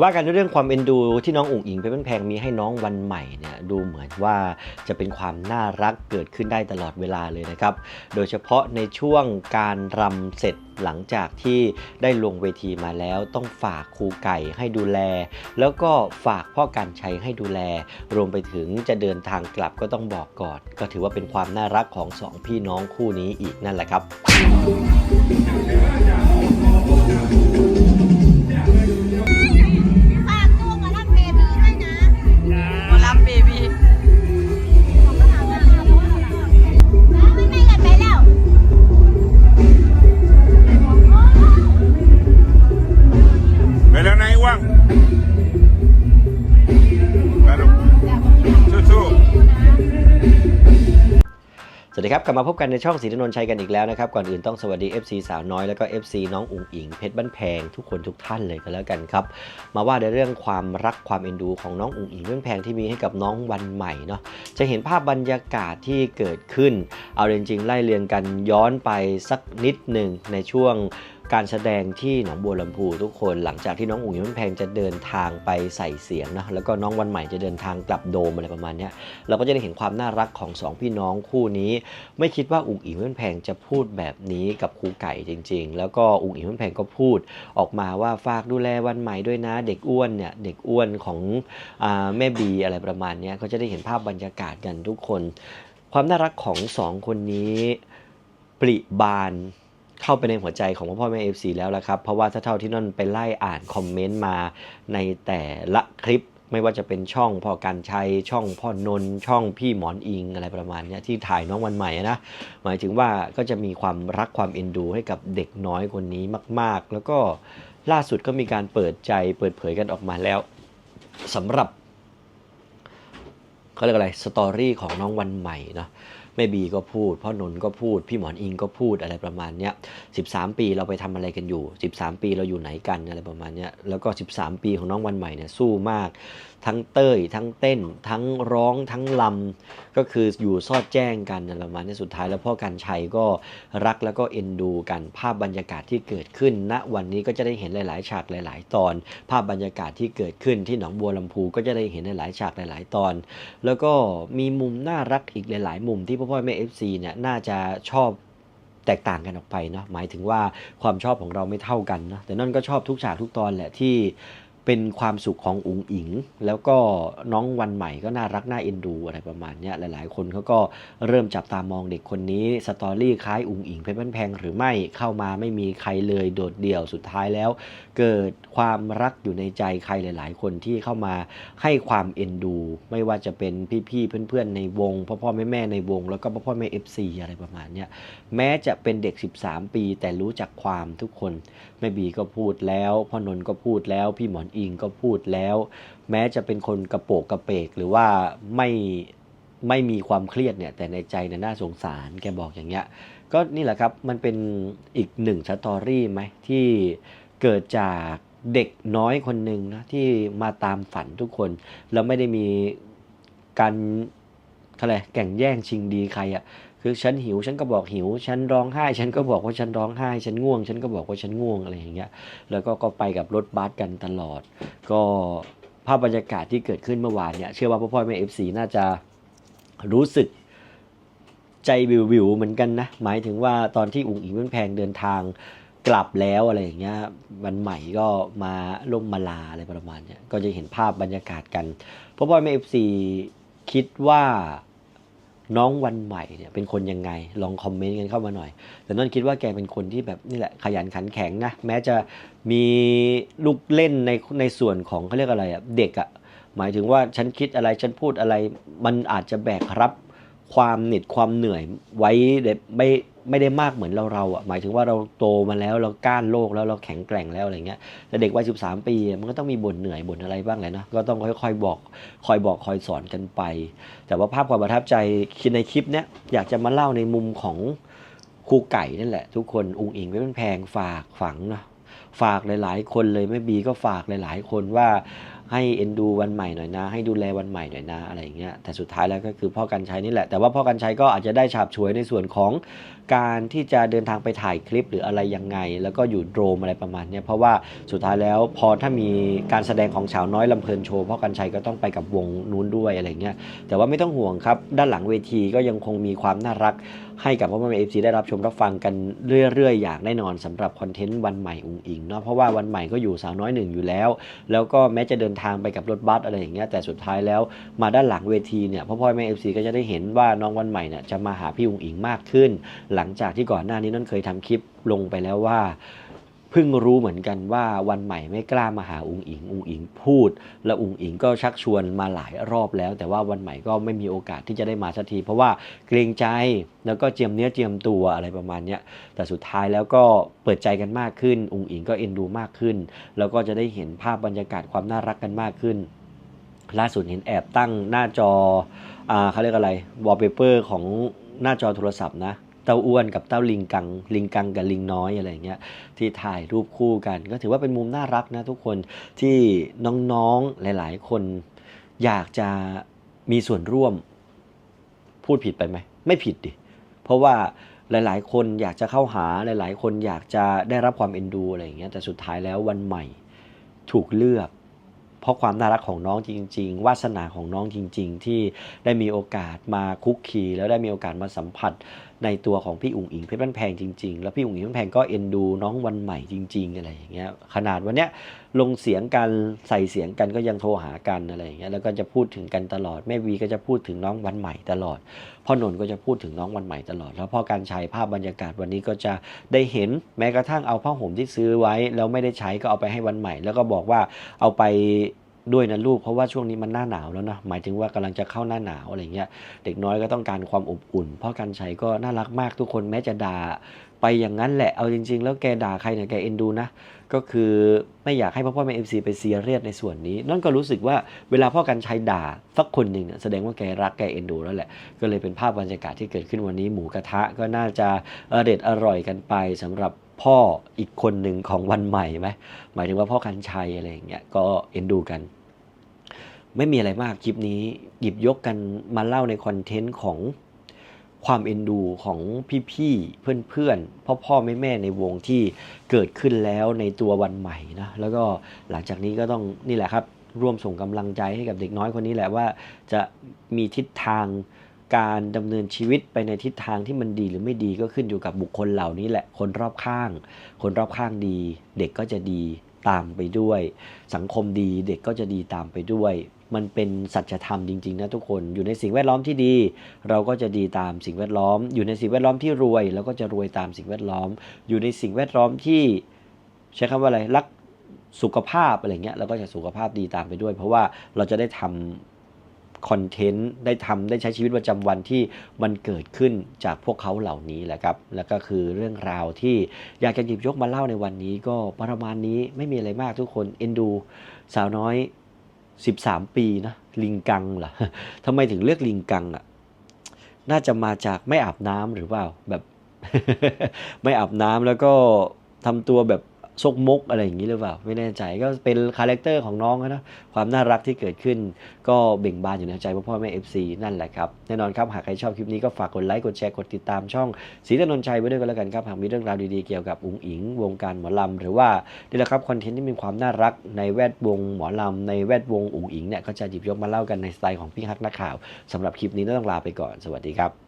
ว่ากันด้วยเรื่องความเอ็นดูที่น้องอุ๋งอิงเพชรบ้านแพงมีให้น้องวันใหม่เนี่ยดูเหมือนว่าจะเป็นความน่ารักเกิดขึ้นได้ตลอดเวลาเลยนะครับ โดยเฉพาะในช่วงการรำเสร็จหลังจากที่ได้ลงเวทีมาแล้วต้องฝากครูไก่ให้ดูแล แล้วก็ฝากพ่อการชัยให้ดูแล รวมไปถึงจะเดินทางกลับก็ต้องบอกก่อนก็ถือว่าเป็นความน่ารักของสองพี่น้องคู่นี้อีกนั่นแหละครับ สวัสดีครับ กลับมาพบกันในช่องสีนนนชัยกันอีกแล้วนะครับ ก่อนอื่นต้องสวัสดี FC สาวน้อยแล้วก็ FC น้องอุ๋งอิงเพชรบ้านแพงทุกคนทุกท่านเลยก็แล้วกันครับ มาว่าในเรื่องความรักความเอ็นดูของน้องอุ๋งอิงเพชรบ้นแพงที่มีให้กับน้องวันใหม่เนาะจะเห็นภาพบรรยากาศที่เกิดขึ้น เอาจริงๆไล่เรียงกันย้อนไปสักนิดหนึ่งในช่วง การแสดงที่หนองบัวลำพูทุกคนหลังจากที่น้องอุ๋งอิงเพชรบ้านแพงจะเดินทางไปใส่เสียงนะแล้วก็น้องวันใหม่จะเดินทางกลับโดมอะไรประมาณนี้เราก็จะได้เห็นความน่ารักของสองพี่น้องคู่นี้ ไม่คิดว่าอุ๋งอิงเพื่อนแพงจะพูดแบบนี้กับครูไก่จริง ๆ แล้วก็อุ๋งอิงเพื่อนแพงก็พูดออกมาว่าฝากดูแลวันใหม่ด้วยนะ เด็กอ้วนเนี่ยเด็กอ้วนของอแม่บีอะไรประมาณนี้ยก็จะได้เห็นภาพบรรยากาศกันทุกคน ความน่ารักของสองคนนี้ปริบาน เข้าไปในหัวใจของพ่อพ่อแม่เอฟซีแล้วละครับ เพราะว่าถ้าเท่าที่นนไปไล่อ่านคอมเมนต์มาในแต่ละคลิปไม่ว่าจะเป็นช่องพ่อการชัยช่องพ่อนนช่องพี่หมอนอิงอะไรประมาณนี้ที่ถ่ายน้องวันใหม่นะหมายถึงว่าก็จะมีความรักความเอ็นดูให้กับเด็กน้อยคนนี้มาก ๆ แล้วก็ล่าสุดก็มีการเปิดใจเปิดเผยกันออกมาแล้วสำหรับเขาเรียกอะไรสตอรี่ของน้องวันใหม่เนาะ แม่บีก็พูด พ่อนนก็พูด พี่หมอนอิงก็พูดอะไรประมาณเนี้ย13ปีเราไปทำอะไรกันอยู่ 13 ปีเราอยู่ไหนกันอะไรประมาณเนี้ยแล้วก็ 13 ปีของน้องวันใหม่เนี่ยสู้มาก ทั้งเต้ย ทั้งเต้น ทั้งร้องทั้งลำก็คืออยู่ซอดแจ้งกันอะไรประมาณนี้สุดท้ายแล้วพ่อกันชัยก็รักแล้วก็เอ็นดูกันภาพบรรยากาศที่เกิดขึ้นณวันนี้ก็จะได้เห็นหลาย ๆ ฉากหลาย ๆ ตอน ภาพบรรยากาศที่เกิดขึ้นที่หนองบัวลำพูก็จะได้เห็นหลายๆฉากหลาย ๆ ตอน แล้วก็มีมุมน่ารักอีกหลาย ๆ มุมที่พ่พ่อแม่เอฟซีเนี่ยน่าจะชอบแตกต่างกันออกไปเนาะหมายถึงว่าความชอบของเราไม่เท่ากันเนาะแต่นั่นก็ชอบทุกฉากทุกตอนแหละที่ เป็นความสุขของอุ๋งอิง แล้วก็น้องวันใหม่ก็น่ารักน่าเอ็นดูอะไรประมาณนี้ยหลายๆ คนเขาก็เริ่มจับตามองเด็กคนนี้สตอรี่คล้ายอุ๋งอิงเพชรบ้านแพงหรือไม่เข้ามาไม่มีใครเลยโดดเดี่ยวสุดท้ายแล้ว เกิดความรักอยู่ในใจใครหลาย ๆ คนที่เข้ามาให้ความเอ็นดู ไม่ว่าจะเป็นพี่ๆเพื่อนๆในวงพ่อพ่อแม่แม่ในวง แล้วก็พ่อพ่อแม่ FC อะไรประมาณนี้แม้จะเป็นเด็ก 13 ปีแต่รู้จักความทุกคนแม่บีก็พูดแล้วพ่อนนท์ก็พูดแล้วพี่หมอนอิงก็พูดแล้ว แม้จะเป็นคนกระโปกกระเปก หรือว่าไม่ไม่มีความเครียดเนี่ย แต่ในใจเนี่ยน่าสงสารแกบอกอย่างเงี้ย ก็นี่แหละครับมันเป็นอีกหนึ่งสตอรี่ไหมที่เกิดจากเด็กน้อยคนหนึ่งนะที่มาตามฝันทุกคน แล้วไม่ได้มีการ อะไรแข่งแย่งชิงดีใครอะคือฉันหิวฉันก็บอกหิว ฉันร้องไห้ ฉันก็บอกว่าฉันร้องไห้ ฉันง่วง ฉันก็บอกว่าฉันง่วงอะไรอย่างเงี้ยแล้วก็ก็ไปกับรถบัสกันตลอด ก็ภาพบรรยากาศที่เกิดขึ้นเมื่อวานเนี่ยเชื่อว่าพ่อพ่อแม่เอฟซีน่าจะรู้สึกใจวิววิวเหมือนกันนะหมายถึงว่าตอนที่อุ๋งอิงเพื่อนแพงเดินทางกลับแล้วอะไรอย่างเงี้ยวันใหม่ก็มาล่มมาลาอะไรประมาณเนี้ยก็จะเห็นภาพบรรยากาศกันพ่อพ่อแม่เอฟซี คิดว่าน้องวันใหม่เนี่ยเป็นคนยังไง ลองคอมเมนต์กันเข้ามาหน่อย แต่น้องคิดว่าแกเป็นคนที่แบบนี่แหละขยันขันแข็งนะ แม้จะมีลูกเล่นในในส่วนของเขาเรียกอะไรอะเด็กอะหมายถึงว่าฉันคิดอะไรฉันพูดอะไร มันอาจจะแบกรับความเหน็ดความเหนื่อยไว้ได้ไม่ ไม่ได้มากเหมือนเราเราอะหมายถึงว่าเราโตมาแล้วเราก้านโลกแล้วเราแข็งแกร่งแล้วอะไรเงี้ยแต่เด็กวัย13ปีมันก็ต้องมีบ่นเหนื่อยบ่นอะไรบ้างแหละนะก็ต้องค่อยๆบอก คอยบอกคอยสอนกันไป แต่ว่าภาพความประทับใจคือในคลิปเนี้ยอยากจะมาเล่าในมุมของครูไก่นั่นแหละ ทุกคนอุงอิงไม่เป็นแพงฝากฝังเนาะฝากหลายๆ คนเลยแม่บีก็ฝากหลายๆ คนว่าให้เอ็นดูวันใหม่หน่อยนะ ให้ดูแลวันใหม่หน่อยนะอะไรอย่างเงี้ยแต่สุดท้ายแล้วก็คือพ่อกันชัยนี่แหละแต่ว่าพ่อกันชัยก็อาจจะได้ฉาบฉวยในส่วนของ การที่จะเดินทางไปถ่ายคลิปหรืออะไรยังไง แล้วก็อยู่โดรมอะไรประมาณเนี้ยเพราะว่าสุดท้ายแล้วพอถ้ามีการแสดงของสาวน้อยลำเพลินโชว์พ่อกันชัยก็ต้องไปกับวงนู้นด้วยอะไรเงี้ยแต่ว่าไม่ต้องห่วงครับ ด้านหลังเวทีก็ยังคงมีความน่ารัก ให้กับพ่อแม่เอฟซีได้รับชมรับฟังกันเรื่อยๆ อย่างแน่นอนสำหรับคอนเทนต์วันใหม่อุงอิงเนาะเพราะว่าวันใหม่ก็อยู่สาวน้อยหนึ่งอยู่แล้ว แล้วก็แม้จะเดินทางไปกับรถบัสอะไรอย่างเงี้ยแต่สุดท้ายแล้วมาด้านหลังเวทีเนี่ยพ่อพ่อแม่เอฟซีก็จะได้เห็นว่าน้องวันใหม่เนี่ยจะมาหาพี่อุงอิงมากขึ้นหลังจากที่ก่อนหน้านี้นั่นเคยทำคลิปลงไปแล้วว่าเพิ่งรู้เหมือนกันว่าวันใหม่ไม่กล้ามาหาอุงอิง อุงอิงพูด แล้วอุงอิงก็ชักชวนมาหลายรอบแล้ว แต่ว่าวันใหม่ก็ไม่มีโอกาสที่จะได้มาสักที เพราะว่าเกรงใจแล้วก็เจียมเนื้อเจียมตัวอะไรประมาณนี้แต่สุดท้ายแล้วก็เปิดใจกันมากขึ้น อุงอิงก็เอ็นดูมากขึ้น แล้วก็จะได้เห็นภาพบรรยากาศความน่ารักกันมากขึ้น ล่าสุดเห็นแอบตั้งหน้าจออาเขาเรียกอะไรวอลเปเปอร์ของหน้าจอโทรศัพท์นะ เต้าอ้วนกับเต้าลิงกัง ลิงกังกับลิงน้อยอะไรอย่างเงี้ยที่ถ่ายรูปคู่กัน ก็ถือว่าเป็นมุมน่ารักนะทุกคนที่น้องๆหลาย ๆ คนอยากจะมีส่วนร่วม พูดผิดไปไหมไม่ผิดดิเพราะว่าหลาย ๆ คนอยากจะเข้าหาหลาย ๆ คนอยากจะได้รับความเอ็นดูอะไรอย่างเงี้ยแต่สุดท้ายแล้ววันใหม่ถูกเลือก เพราะความน่ารักของน้องจริง ๆ วาสนาของน้องจริง ๆ ที่ได้มีโอกาสมาคุกคีแล้วได้มีโอกาสมาสัมผัสในตัวของพี่อุ๋งอิงเพชรบ้านแพงจริง ๆ แล้วพี่อุ๋งอิงเพชรบ้านแพงก็เอ็นดูน้องวันใหม่จริง ๆ อะไรอย่างเงี้ยขนาดวันเนี้ย ลงเสียงกันใส่เสียงกันก็ยังโทรหากันอะไรอย่างเงี้ยแล้วก็จะพูดถึงกันตลอดแม่วีก็จะพูดถึงน้องวันใหม่ตลอดพ่อนนท์ก็จะพูดถึงน้องวันใหม่ตลอด แล้วพ่อการชัยภาพบรรยากาศวันนี้ก็จะได้เห็นแม้กระทั่งเอาผ้าห่มที่ซื้อไว้ แล้วไม่ได้ใช้ก็เอาไปให้วันใหม่ แล้วก็บอกว่าเอาไปด้วยนะลูกเพราะว่าช่วงนี้มันหน้าหนาวแล้วนะหมายถึงว่ากำลังจะเข้าหน้าหนาวอะไรเงี้ย เด็กน้อยก็ต้องการความอบอุ่นพ่อการชัยก็น่ารักมากทุกคนแม้จะด่า ไปอย่างนั้นแหละ เอาจริง ๆ แล้วแกด่าใครเนี่ยแกเอ็นดูนะ ก็คือไม่อยากให้พ่อพ่อแม่เอฟซีไปเซียเรียสในส่วนนี้ นั่นก็รู้สึกว่าเวลาพ่อกันชัยด่าสักคนหนึ่งเนี่ยแสดงว่าแกรักแกเอ็นดูแล้วแหละ ก็เลยเป็นภาพบรรยากาศที่เกิดขึ้นวันนี้หมูกระทะก็น่าจะเด็ดอร่อยกันไปสำหรับพ่ออีกคนหนึ่งของวันใหม่ไหมหมายถึงว่าพ่อกันชัยอะไรอย่างเงี้ยก็เอ็นดูกัน ไม่มีอะไรมากคลิปนี้หยิบยกกันมาเล่าในคอนเทนต์ของ ความเอ็นดูของพี่ๆ เพื่อนๆ พ่อพ่อแม่แม่ๆในวงที่เกิดขึ้นแล้วในตัววันใหม่นะ แล้วก็หลังจากนี้ก็ต้องนี่แหละครับ ร่วมส่งกำลังใจให้กับเด็กน้อยคนนี้แหละว่า จะมีทิศทางการดำเนินชีวิตไปในทิศทางที่มันดีหรือไม่ดีก็ขึ้นอยู่กับบุคคลเหล่านี้แหละ คนรอบข้าง คนรอบข้างดี เด็กก็จะดี ตามไปด้วย สังคมดีเด็กก็จะดีตามไปด้วย มันเป็นสัจธรรมจริงๆนะทุกคน อยู่ในสิ่งแวดล้อมที่ดี เราก็จะดีตามสิ่งแวดล้อม อยู่ในสิ่งแวดล้อมที่รวยเราก็จะรวยตามสิ่งแวดล้อม อยู่ในสิ่งแวดล้อมที่ใช้คำว่าอะไรรักสุขภาพอะไรเงี้ยเราก็จะสุขภาพดีตามไปด้วย เพราะว่าเราจะได้ทำ คอนเทนต์ได้ทำได้ใช้ชีวิตประจำวันที่มันเกิดขึ้นจากพวกเขาเหล่านี้แหละครับ แล้วก็คือเรื่องราวที่อยากจะหยิบยกมาเล่าในวันนี้ ก็ประมาณนี้ไม่มีอะไรมากทุกคนเอ็นดู สาวน้อย 13 ปีนะลิงกังเหรอทำไมถึงเลือกลิงกังอะน่าจะมาจากไม่อาบน้ำหรือเปล่าแบบ ไม่อาบน้ำแล้วก็ทำตัวแบบ ซกมกอะไรอย่างนี้หรือเปล่า ไม่แน่ใจก็เป็นคาแรคเตอร์ของน้องนะความน่ารักที่เกิดขึ้น ก็เบ่งบานอยู่ในใจพ่อพ่อแม่ FC นั่นแหละครับ แน่นอนครับ หากใครชอบคลิปนี้ก็ฝากกดไลค์ กดแชร์ กดติดตามช่องศรีถนนชัยไว้ด้วยกันแล้วกันครับ หากมีเรื่องราวดีๆเกี่ยวกับอุ๋งอิง วงการหมอลำ หรือว่านี่แหละครับคอนเทนต์ที่มีความน่ารักในแวดวงหมอลำในแวดวงอุ๋งอิงเนี่ยก็จะหยิบยกมาเล่ากันในสไตล์ของพี่ฮักนักข่าวสำหรับคลิปนี้ต้องลาไปก่อน สวัสดีครับ